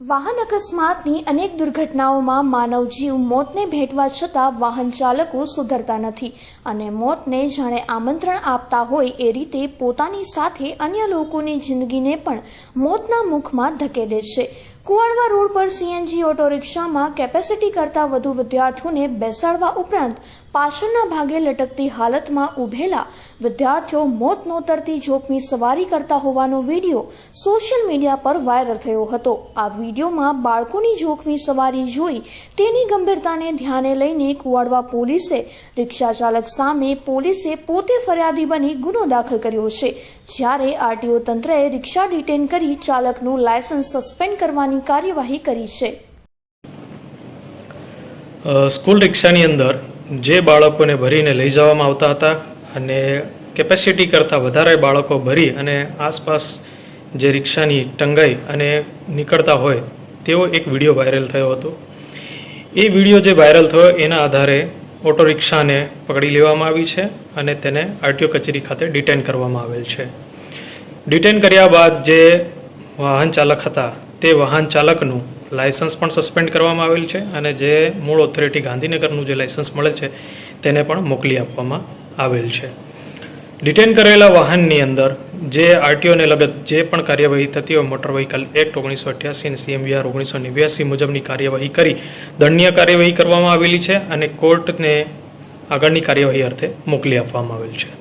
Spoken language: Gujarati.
વાહન અકસ્માતની અનેક દુર્ઘટનાઓમાં માનવ જીવ મોતને ભેટવા છતાં વાહન ચાલકો સુધરતા નથી અને મોતને જાણે આમંત્રણ આપતા હોય એ રીતે પોતાની સાથે અન્ય લોકોની જિંદગીને પણ મોતના મુખમાં ધકેલે છે. કુવાડવા રોડ પર સીએનજી ઓટો રિક્ષામાં કેપેસિટી કરતાં વધુ વિદ્યાર્થીઓને બેસાડવા ઉપરાંત પાછળના ભાગે લટકતી હાલતમાં ઊભેલા વિદ્યાર્થીઓ મોત નોતરતી જોખમી સવારી કરતા હોવાનો વીડિયો સોશિયલ મીડિયા પર વાયરલ થયો હતો. આ વિડીયોમાં બાળકોની જોખમી સવારી જોઈ તેની ગંભીરતાને ધ્યાને લઈને કુવાડવા પોલીસે રિક્ષા ચાલક સામે પોલીસે પોતે ફરિયાદી બની ગુનો દાખલ કર્યો છે. જ્યારે આરટીઓ તંત્રએ રિક્ષા ડિટેન કરી ચાલકનું લાયસન્સ સસ્પેન્ડ કરવાની કાર્યવાહી કરી છે. સ્કૂલ રિક્ષાની અંદર જે બાળકોને ભરીને લઈ જવામાં આવતા હતા અને કેપેસિટી કરતાં વધારે બાળકો ભરી અને આસપાસ જે રિક્ષાની ટંગાઈ અને નીકળતા હોય તેવો એક વીડિયો વાયરલ થયો હતો. એ વીડિયો જે વાયરલ થયો એના આધારે ઓટો રિક્ષાને પકડી લેવામાં આવી છે અને તેને આરટીઓ કચેરી ખાતે ડિટેન કરવામાં આવેલ છે. ડિટેન કર્યા બાદ જે વાહન ચાલક હતા તે વાહન ચાલકનું લાયસન્સ પણ સસ્પેન્ડ કરવામાં આવેલ છે અને જે મૂળ ઓથોરિટી ગાંધીનગરનું જે લાયસન્સ મળે છે, તેને પણ મોકલી આપવામાં આવેલ છે. ડિટેન કરેલા વાહનની અંદર જે આરટીઓને લગત જે પણ કાર્યવાહી થતી હોય મોટર વ્હીકલ એક્ટ ઓગણીસો અઠ્યાસી અને સીએમવીઆર ઓગણીસો નેવ્યાસી મુજબની કાર્યવાહી કરી દંડનીય કાર્યવાહી કરવામાં આવેલી છે અને કોર્ટને આગળની કાર્યવાહી અર્થે મોકલી આપવામાં આવેલ છે.